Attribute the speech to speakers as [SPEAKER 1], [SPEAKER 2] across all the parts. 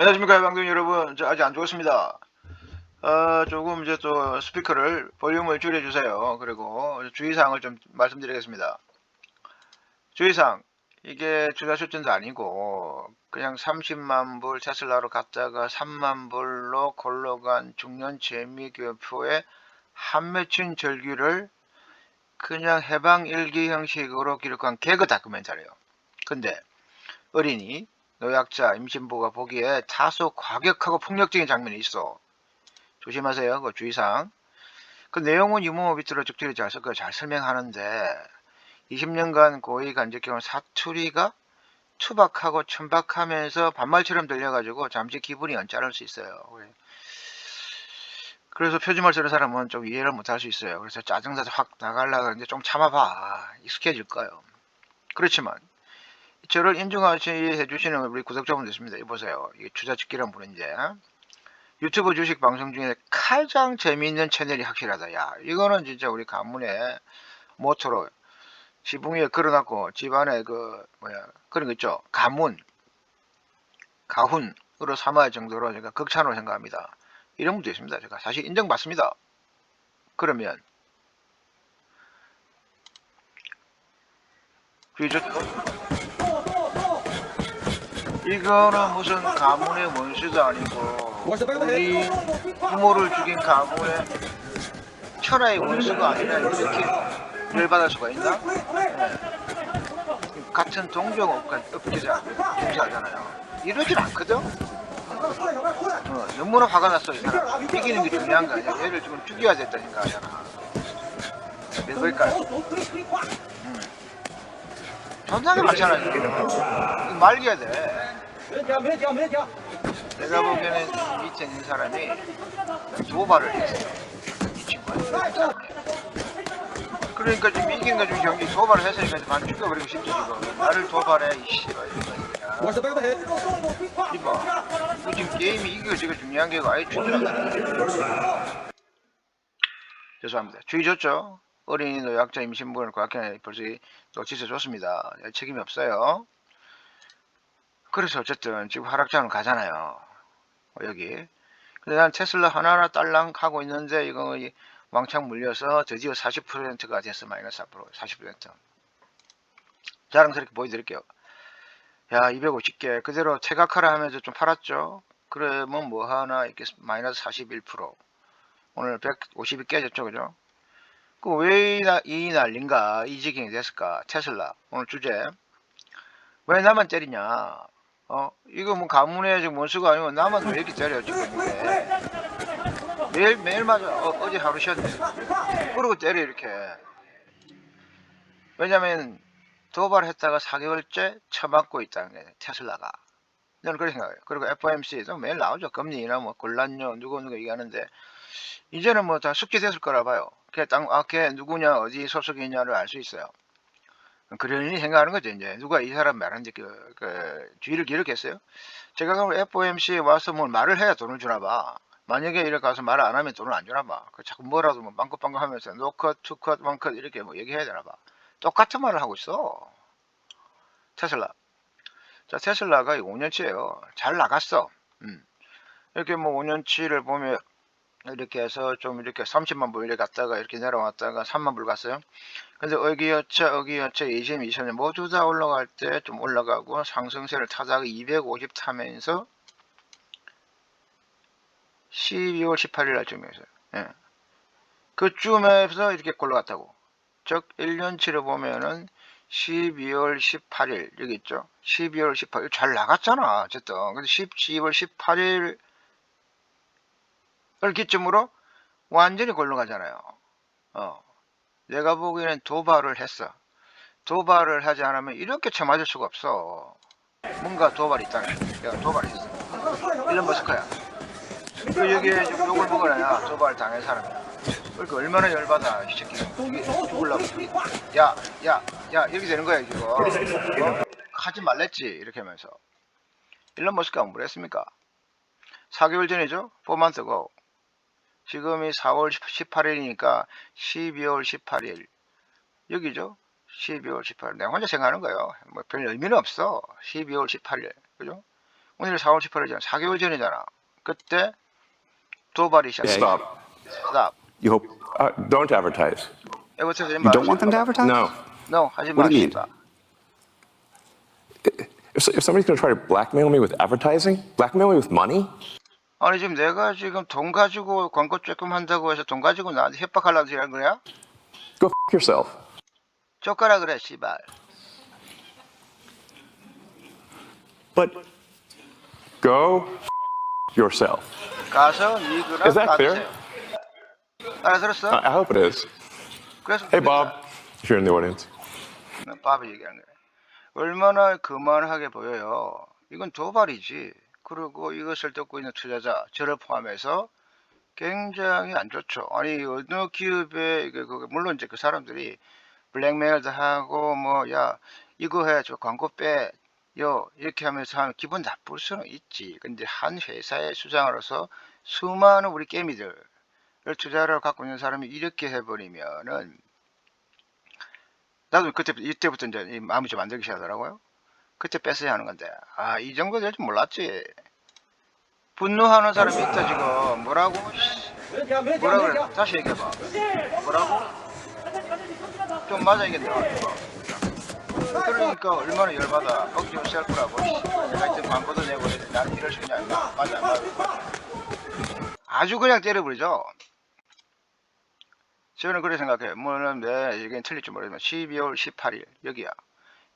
[SPEAKER 1] 안녕하십니까 방송 여러분. 저 아직 안 죽었습니다. 어, 조금 이제 또 스피커를 볼륨을 줄여주세요. 그리고 주의사항을 좀 말씀드리겠습니다. 주의사항. 이게 주사 출전도 아니고 그냥 30만 불 테슬라로 갔다가 3만 불로 골로간 중년 재미교포의 한 맺힌 절규를 그냥 해방 일기 형식으로 기록한 개그 다큐멘터리예요. 근데 어린이 노약자, 임신부가 보기에 다소 과격하고 폭력적인 장면이 있어. 조심하세요. 그 주의사항. 그 내용은 유머 비트로 적절히 잘 섞어 잘 설명하는데 20년간 고위 간접경을 사투리가 투박하고 천박하면서 반말처럼 들려가지고 잠시 기분이 언짢을 수 있어요. 그래서 표준말 쓰는 사람은 좀 이해를 못할 수 있어요. 그래서 짜증나서 확 나가려고 하는데 좀 참아봐. 익숙해질 거예요. 그렇지만 저를 인정하시해 주시는 우리 구독자분들 있습니다. 이 보세요. 이게 주자집기란 분인데 유튜브 주식 방송 중에 가장 재미있는 채널이 확실하다. 야 이거는 진짜 우리 가문의 모토로 지붕 위에 걸어놨고 집안에 그 뭐야 그런 거 있죠. 가문 가훈으로 삼아야 할 정도로 제가 극찬으로 생각합니다. 이런 분도 있습니다. 제가 사실 인정받습니다. 그러면 주의죠. 이거는 무슨 가문의 원수도 아니고 우리 부모를 죽인 가문의 천하의 원수가 아니라 이렇게 열받을 수가 있나? 네. 같은 동종 업계자 동자잖아요. 이러질 않거든. 어, 너무나 화가 났어 이 사람. 이기는 게 중요한 거 아니야. 얘를 지금 죽여야 됐다 생각하잖아. 왜 그럴까요? 음. 존나게 많잖아 이게. 말려야 돼. 내가 보기에는 밑에 있는 사람이 도발을 했어요. 이 친구가. 그러니까 지금 이긴 거좀 경기 도발을 했으니까 반 죽여버리고 싶지 지금. 나를 도발해 이씨. 이봐. 그 지금 게임이 이겨 지금 중요한 게 아예 중요한 죄송합니다. 주의 줬죠? 어린이 노약자 임신부는 과학회에 벌써 노치세 줬습니다. 예, 책임이 없어요. 그래서 어쨌든 지금 하락장을 가잖아요. 어, 여기. 근데 난 테슬라 하나하나 딸랑 하고 있는데 이거 이 왕창 물려서 드디어 40%가 됐어. 마이너스 앞으로 40%. 자랑스럽게 보여드릴게요. 야 250개 그대로 체각하라 하면서 좀 팔았죠. 그러면 뭐 하나 이렇게 마이너스 41% 오늘 150이 깨졌죠. 그죠? 그 왜 이 난린가 이 지경이 됐을까 테슬라 오늘 주제 왜 나만 때리냐 어? 이거 뭐 가문의 지금 원수가 아니고 나만 왜 이렇게 때려 지금 매일 매일 맞아. 어, 제 하루 쉬었네. 그러고 때려 이렇게. 왜냐면 도발했다가 4개월째 처맞고 있다는 게 테슬라가. 저는 그렇게 생각해요. 그리고 FOMC도 매일 나오죠. 금리나 뭐 곤란요 누구 누구 얘기하는데. 이제는 뭐 다 숙지됐을 거라 봐요. 걔 땅, 아, 걔 누구냐 어디 소속이냐를 알 수 있어요 그러니 생각하는 거죠. 이제 누가 이 사람 말하는지 그, 그 주의를 기울였겠어요? 제가 그럼 FOMC에 와서 뭘 말을 해야 돈을 주나 봐. 만약에 이렇게 가서 말을 안 하면 돈을 안 주나 봐. 그 자꾸 뭐라도 뭐 빵긋빵긋 하면서 노컷 투컷 원컷 이렇게 뭐 얘기해야 되나 봐. 똑같은 말을 하고 있어. 테슬라. 자 테슬라가 5년치예요. 잘 나갔어. 음. 이렇게 뭐 5년치를 보면 이렇게 해서 좀 이렇게 30만 불 이렇게 갔다가 이렇게 내려왔다가 3만 불 갔어요. 근데 어기여차 어기여차 20, 20년 모두 다 올라갈 때 좀 올라가고 상승세를 타다가 250 타면서 12월 18일 날쯤이었어요. 예. 그쯤에서 이렇게 올라갔다고. 즉 1년치를 보면은 12월 18일 여기 있죠. 12월 18일 잘 나갔잖아. 어쨌든 근데 12월 18일 을 기점으로 완전히 골로 가잖아요. 어. 내가 보기에는 도발을 했어. 도발을 하지 않으면 이렇게 쳐맞을 수가 없어. 뭔가 도발이 거야. 내가 도발했어. 일론 머스크야. 그 여기에 좀 욕을 먹어야 도발 당한 사람이야. 그러니까 얼마나 열받아, 이 새끼. 이게 죽을라고. 야, 야, 야, 이렇게 되는 거야, 지금. 어? 하지 말랬지, 이렇게 하면서. 일론 머스크가 뭘 했습니까? 4개월 전이죠? 4months ago. 지금이 4월 18일이니까 12월 18일 여기죠 12월 18일 내가 혼자 생각하는 거예요 뭐 별 의미는 없어 12월 18일 그죠 오늘 4월 18일이잖아. 4개월 전이잖아. 그때 도발이 시작했어.
[SPEAKER 2] Stop.
[SPEAKER 1] 스탑.
[SPEAKER 2] You hope. Uh, don't advertise.
[SPEAKER 3] You don't want them to advertise?
[SPEAKER 2] No.
[SPEAKER 1] No, 하지
[SPEAKER 3] What do you mean?
[SPEAKER 2] If, if somebody's going to try to blackmail me with advertising, blackmail me with money,
[SPEAKER 1] 아니 지금 내가 지금 돈 가지고 광고 조금 한다고 해서 돈 가지고 나한테 협박하려고 하는 거야?
[SPEAKER 2] go f yourself.
[SPEAKER 1] 쫓가라 그래 씨발.
[SPEAKER 2] But go yourself.
[SPEAKER 1] 가서 니그랑
[SPEAKER 2] Is that clear?
[SPEAKER 1] 따드세요. 알아들었어?
[SPEAKER 2] I, I hope it is.
[SPEAKER 1] 그래서
[SPEAKER 2] Hey, Bob, if you're in the audience.
[SPEAKER 1] 밥이 얘기하는 거야. 얼마나 그만하게 보여요. 이건 도발이지. 그리고 이것을 듣고 있는 투자자, 저를 포함해서 굉장히 안 좋죠. 아니 어느 기업에 물론 이제 그 사람들이 블랙메일도 하고 뭐 야 이거 해 저 광고 빼요 이렇게 하면서 하면 기분 나쁠 수는 있지. 근데 한 회사의 수장으로서 수많은 우리 게임이들을 투자를 갖고 있는 사람이 이렇게 해버리면은 나도 그때 이때부터 이제 이 마음이 좀 안 들기 시작하더라고요. 그때 뺐어야 하는 건데. 아 이 정도 될 줄 몰랐지. 분노하는 사람이 있다 지금. 뭐라고? 뭐라 그래? 다시 얘기해봐. 뭐라고? 좀 맞아야겠다 그러니까 얼마나 열받아. 거기 좀 시할 거라고. 내가 이제 광고도 내고 그랬는데 나는 이럴 수 있냐 맞아 맞아. 아주 그냥 때려버리죠. 저는 그렇게 생각해요. 뭐는 왜 이게 틀릴지 모르지만 12월 18일 여기야.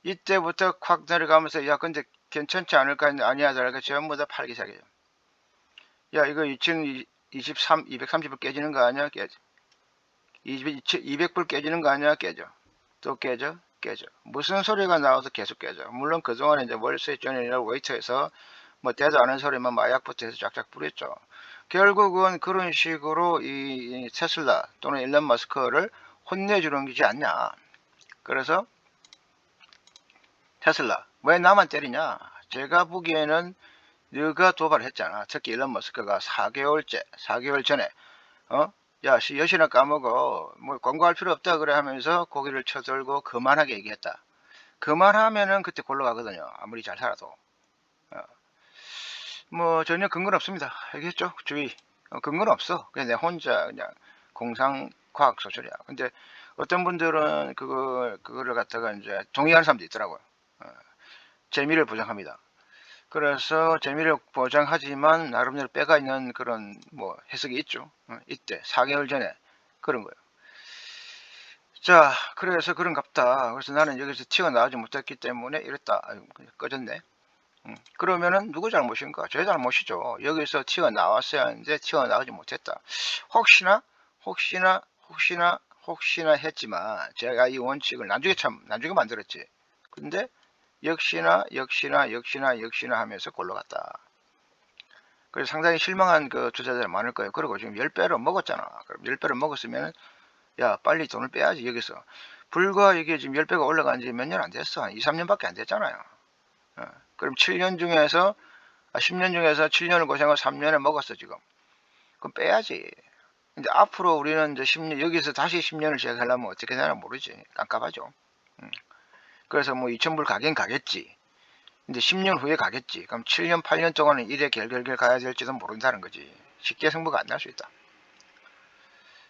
[SPEAKER 1] 이때부터 확 내려가면서 야 근데 괜찮지 않을까 했는데 아니야 저렇게 전부 다 팔기 시작해요. 야 이거 2023 230불 깨지는 거 아니야 깨져. 200불 깨지는 거 아니야 깨져. 또 깨져 깨져. 무슨 소리가 나와서 계속 깨져. 물론 그동안에 이제 월스트리트저널이라고 웨이터에서 뭐 대도 않은 소리만 마약부터 해서 쫙쫙 뿌렸죠. 결국은 그런 식으로 이, 이 테슬라 또는 일론 머스크를 혼내주는 거지 않냐. 그래서 테슬라 왜 나만 때리냐? 제가 보기에는 너가 도발했잖아. 특히 일론 머스크가 4개월째, 4개월 전에 어? 야, 씨, 여시나 까먹어. 뭐 광고할 필요 없다 그래 하면서 고개를 쳐들고 그만하게 얘기했다. 그만하면은 그때 골로 가거든요. 아무리 잘 살아도. 어. 뭐 전혀 근거는 없습니다. 알겠죠? 주의. 어, 근거는 없어. 그냥 내 혼자 그냥 공상 과학 소설이야. 근데 어떤 분들은 그거 그거를 갖다가 이제 동의하는 사람도 있더라고요. 어, 재미를 보장합니다. 그래서 재미를 보장하지만 나름대로 빼가 있는 그런 뭐 해석이 있죠. 어, 이때 4개월 전에 그런 거예요. 자, 그래서 그런갑다. 그래서 나는 여기서 튀어나오지 못했기 때문에 이랬다. 꺼졌네. 음, 그러면은 누구 잘못인가? 제 잘못이죠. 여기서 튀어나왔어야 하는데 튀어나오지 못했다. 혹시나, 혹시나, 혹시나, 혹시나 했지만 제가 이 원칙을 나중에 참, 나중에 만들었지. 근데 역시나, 역시나, 역시나, 역시나 하면서 골로 갔다. 그래서 상당히 실망한 그 투자자들 많을 거예요. 그리고 지금 10배를 먹었잖아. 그럼 10배를 먹었으면 야, 빨리 돈을 빼야지, 여기서. 불과 이게 지금 10배가 올라간 지 몇 년 안 됐어. 한 2, 3년밖에 안 됐잖아요. 어, 그럼 7년 중에서, 아, 10년 중에서 7년을 고생하고 3년을 먹었어, 지금. 그럼 빼야지. 근데 앞으로 우리는 이제 10년, 여기서 다시 10년을 시작하려면 어떻게 되나 모르지. 깜깜하죠. 음. 그래서 뭐 2,000불 가긴 가겠지. 근데 10년 후에 가겠지. 그럼 7년, 8년 동안은 이래 결결결 가야 될지도 모른다는 거지. 쉽게 승부가 안 날 수 있다.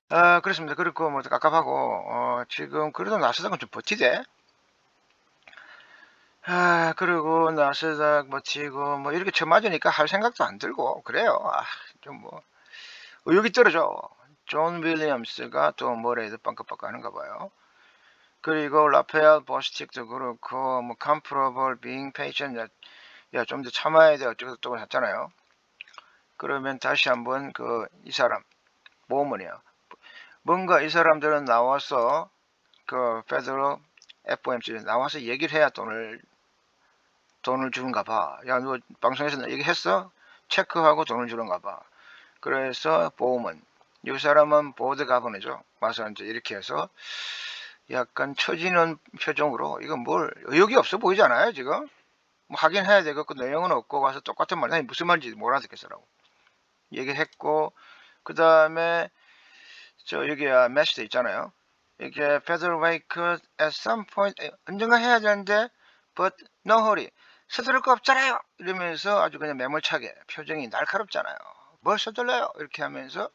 [SPEAKER 1] 아, 그렇습니다. 그렇고, 뭐, 깝깝하고, 어, 지금, 그래도 나스닥은 좀 버티대. 아, 그리고 나스닥 버티고, 뭐, 이렇게 쳐맞으니까 할 생각도 안 들고, 그래요. 아, 좀 뭐, 의욕이 떨어져. 존 윌리엄스가 또 뭐래도 빵긋빵긋 하는가 봐요. 그리고 라페엘 버스틱도 그렇고, 뭐, 컴프로벌, 빙 페이션, 야, 야, 좀 더 참아야 돼. 어쩌고저쩌고 했잖아요. 그러면 다시 한번 그, 이 사람, 모먼이요. 뭔가 이 사람들은 나와서 그 페더럴 FOMC 나와서 얘기를 해야 돈을 돈을 주는가 봐. 야, 너 방송에서 얘기했어? 체크하고 돈을 주는가 봐. 그래서 보험은 이 사람은 보드 가버네죠. 와서 이제 이렇게 해서 약간 처지는 표정으로 이건 뭘 의욕이 없어 보이잖아요, 지금. 뭐 하긴 해야 되겠고 내용은 없고 와서 똑같은 말, 아니 무슨 말인지 못 알아듣겠어라고 얘기했고 그 다음에 저 여기야 메시도 있잖아요. 이게 Federal Rate Cut at some point 에, 언젠가 해야 되는데 but no hurry 서두를 거 없잖아요. 이러면서 아주 그냥 매몰차게 표정이 날카롭잖아요. 뭘 서둘러요? 이렇게 하면서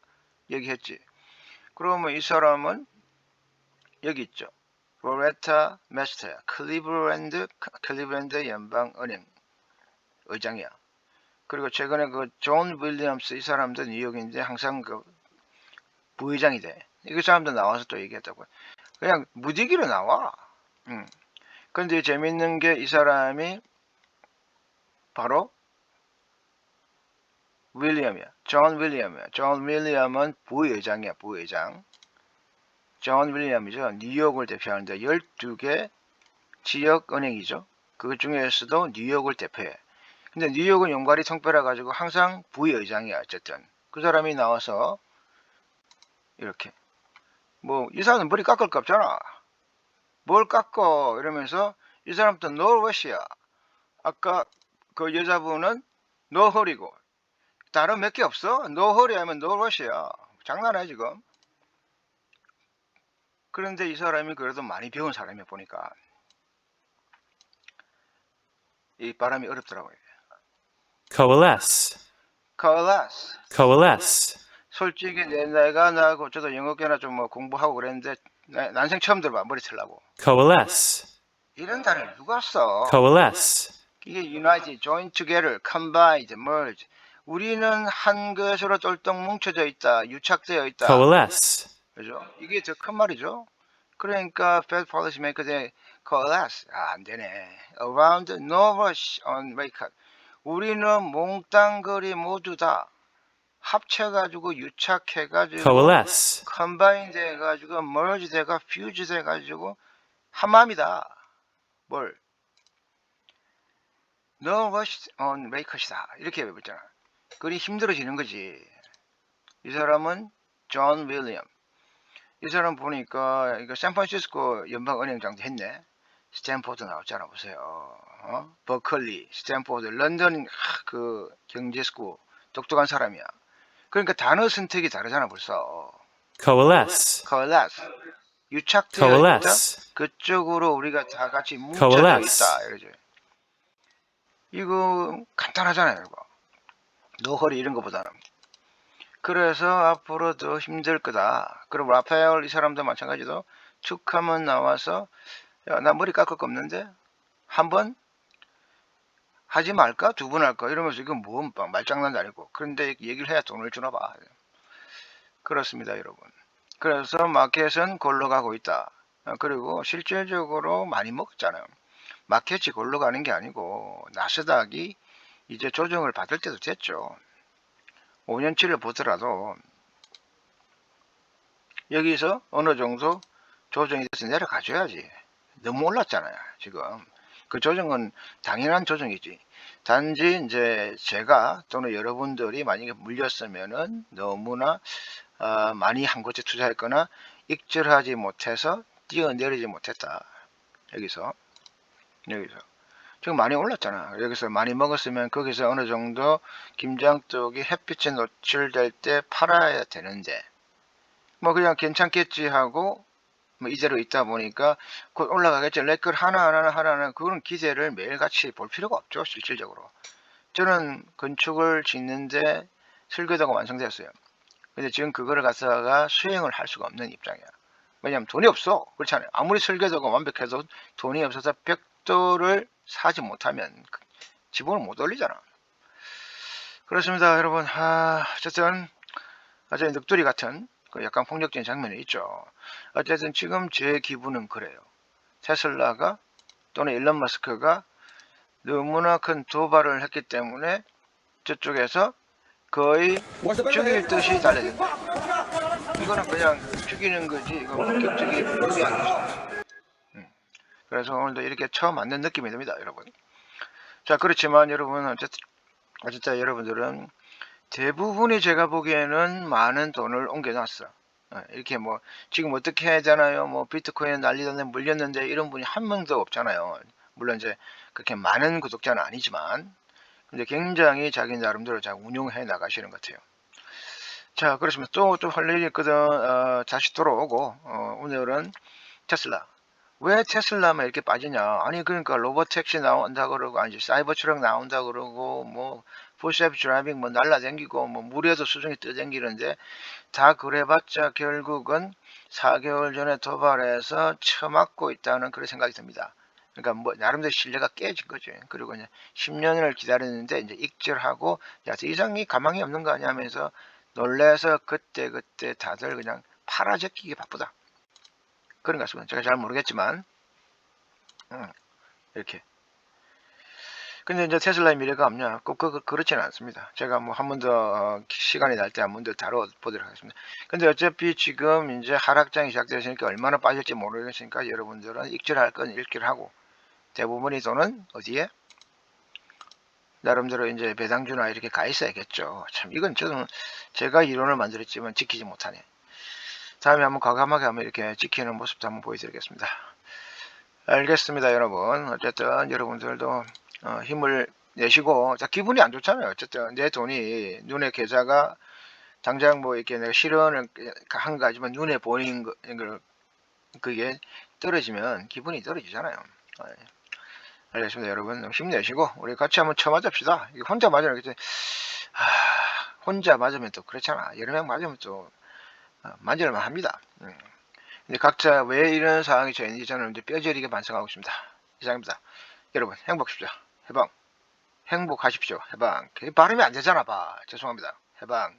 [SPEAKER 1] 얘기했지. 그러면 이 사람은 여기 있죠. 로레타 메스터야. 클리브랜드 클리브랜드 연방 은행 의장이야. 그리고 최근에 그 존 윌리엄스 이 사람도 뉴욕인데 항상 그 부의장이 돼. 이 사람도 나와서 또 얘기했다고. 그냥 무디기로 나와. 음. 근데 재밌는 게 이 사람이 바로 윌리엄이야. 존 윌리엄이야. 존 윌리엄은 부의장이야. 부의장. 존 윌리엄이죠. 뉴욕을 대표하는데 12개 지역 은행이죠. 그 중에서도 뉴욕을 대표해. 근데 뉴욕은 용가리 통뼈라 가지고 항상 부의장이야. 어쨌든 그 사람이 나와서 이렇게 뭐 이 사람은 머리 깎을 거 없잖아. 뭘 깎어 이러면서 이 사람도 노르웨시야. 아까 그 여자분은 노허리고 다른 몇 개 없어? 노허리 하면 노르웨시야. 장난해 지금. 그런데 이 사람이 그래도 많이 배운 사람이 보니까 이 바람이 어렵더라고요.
[SPEAKER 3] coalesce,
[SPEAKER 1] coalesce.
[SPEAKER 3] coalesce,
[SPEAKER 1] 솔직히 내 내가 나고 저도 영어계나 좀 뭐 공부하고 그랬는데 나- 난생 처음 들어봐 머리 틀라고.
[SPEAKER 3] coalesce,
[SPEAKER 1] 이런 단어를 누가 써?
[SPEAKER 3] coalesce,
[SPEAKER 1] 이게 united, join together, combined, merge. 우리는 한 것으로 똘똘 뭉쳐져 있다, 유착되어 있다.
[SPEAKER 3] coalesce,
[SPEAKER 1] 그죠? 이게 더큰 말이죠. 그러니까 Fed policy makers의 coalesce 아, 안 되네. Around no rush on rate cut. 우리는 몽땅거리 모두 다 합쳐가지고 유착해가지고
[SPEAKER 3] coalesce,
[SPEAKER 1] 컴바인 돼가지고 merge 돼가 fuse 돼가지고 한마음이다. 뭘? No rush on rate cut이다. 이렇게 해보잖아. 그리 힘들어지는 거지. 이 사람은 존 윌리엄. 이 사람 보니까 이거 샌프란시스코 연방은행장도 했네. 스탠포드 나왔잖아 보세요. 어? 버클리, 스탠포드, 런던 하, 그 경제스쿨 똑똑한 사람이야. 그러니까 단어 선택이 다르잖아 벌써.
[SPEAKER 3] coalesce,
[SPEAKER 1] coalesce 유착되어 있다. 그쪽으로 우리가 다 같이 뭉쳐져. 있다. 이러죠. 이거 간단하잖아요. 이거. 노허리 이런 거보다는. 그래서 앞으로 더 힘들 거다. 그리고 라파엘 이 사람도 마찬가지로 툭하면 나와서 야, 나 머리 깎을 거 없는데 한 번 하지 말까? 두 번 할까? 이러면서 이건 뭐 말장난도 아니고 그런데 얘기를 해야 돈을 주나 봐. 그렇습니다, 여러분. 그래서 마켓은 골로 가고 있다. 어, 그리고 실질적으로 많이 먹잖아요. 마켓이 골로 가는 게 아니고 나스닥이 이제 조정을 받을 때도 됐죠. 5년치를 보더라도 여기서 어느 정도 조정이 돼서 내려가줘야지. 너무 올랐잖아요, 지금. 그 조정은 당연한 조정이지. 단지 이제 제가 또는 여러분들이 만약에 물렸으면은 너무나 어, 많이 한 곳에 투자했거나 익절하지 못해서 뛰어내리지 못했다. 여기서 여기서 지금 많이 올랐잖아. 여기서 많이 먹었으면 거기서 어느 정도 김장떡이 햇빛에 노출될 때 팔아야 되는데 뭐 그냥 괜찮겠지 하고 뭐 이대로 있다 보니까 곧 올라가겠지. 레클 하나하나 하나하나 그거는 기대를 매일같이 볼 필요가 없죠. 실질적으로. 저는 건축을 짓는데 설계도가 완성되었어요. 근데 지금 그거를 갖다가 수행을 할 수가 없는 입장이야. 왜냐면 돈이 없어. 그렇잖아요. 아무리 설계도가 완벽해도 돈이 없어서 벽돌을 사지 못하면 그 지붕을 못 올리잖아. 그렇습니다, 여러분. 아, 어쨌든 아주 늑돌이 같은 그 약간 폭력적인 장면이 있죠. 어쨌든 지금 제 기분은 그래요. 테슬라가 또는 일론 머스크가 너무나 큰 도발을 했기 때문에 저쪽에서 거의 죽일. 듯이 달려든다. 이거는 그냥 죽이는 거지. 이거 본격적인 의미 아니죠. 음. 그래서 오늘도 이렇게 처음 만난 느낌이 듭니다, 여러분. 자, 그렇지만 여러분 어쨌든 어쨌든 여러분들은 대부분이 제가 보기에는 많은 돈을 옮겨놨어. 어, 이렇게 뭐 지금 어떻게 되나요? 뭐 비트코인 난리던데 물렸는데 이런 분이 한 명도 없잖아요. 물론 이제 그렇게 많은 구독자는 아니지만 근데 굉장히 자기 나름대로 잘 운용해 나가시는 것 같아요. 자, 그렇습니다. 또좀할 일이 있거든. 어, 다시 돌아오고 어, 오늘은 테슬라 왜 테슬라만 이렇게 빠지냐? 아니 그러니까 로봇 택시 나온다 그러고 아니 사이버 트럭 나온다 그러고 뭐 풀셀프 드라이빙 뭐 날라다니고 뭐 물에도 수중에 떠다니는데 다 그래봤자 결국은 4개월 전에 도발해서 처맞고 있다는 그런 생각이 듭니다. 그러니까 뭐 나름대로 신뢰가 깨진 거죠. 그리고 이제 10년을 기다렸는데 이제 익절하고 야, 더 이상이 가망이 없는 거 아니야 하면서 놀래서 그때 그때 다들 그냥 팔아제끼기 바쁘다. 그런 것 같습니다. 제가 잘 모르겠지만 음, 이렇게. 근데 이제 테슬라의 미래가 없냐? 꼭 그, 그 렇지는 않습니다. 제가 뭐 한 번 더 시간이 날 때 한 번 더 다뤄보도록 하겠습니다. 근데 어차피 지금 이제 하락장이 시작되었으니까 얼마나 빠질지 모르겠으니까 여러분들은 익절할 건 익절하고 대부분의 돈은 어디에? 나름대로 이제 배당주나 이렇게 가 있어야겠죠. 참 이건 저는 제가 이론을 만들었지만 지키지 못하네. 다음에 한번 과감하게 한번 이렇게 지키는 모습도 한번 보여드리겠습니다. 알겠습니다, 여러분. 어쨌든 여러분들도 어, 힘을 내시고 자 기분이 안 좋잖아요. 어쨌든 내 돈이 눈에 계좌가 당장 뭐 이렇게 내가 실현을 한 가지만 눈에 보이는 거, 걸 그게 떨어지면 기분이 떨어지잖아요. 어, 알겠습니다, 여러분. 힘내시고 우리 같이 한번 쳐맞읍시다. 혼자 맞으면 아, 혼자 맞으면 또 그렇잖아. 여러 명 맞으면 또 어, 만질만 합니다. 음. 근데 각자 왜 이런 상황이 처했는지 저는 이제 뼈저리게 반성하고 있습니다. 이상입니다. 여러분 행복하십시오. 해방. 행복하십시오. 해방. 그 발음이 안 되잖아, 봐. 죄송합니다. 해방.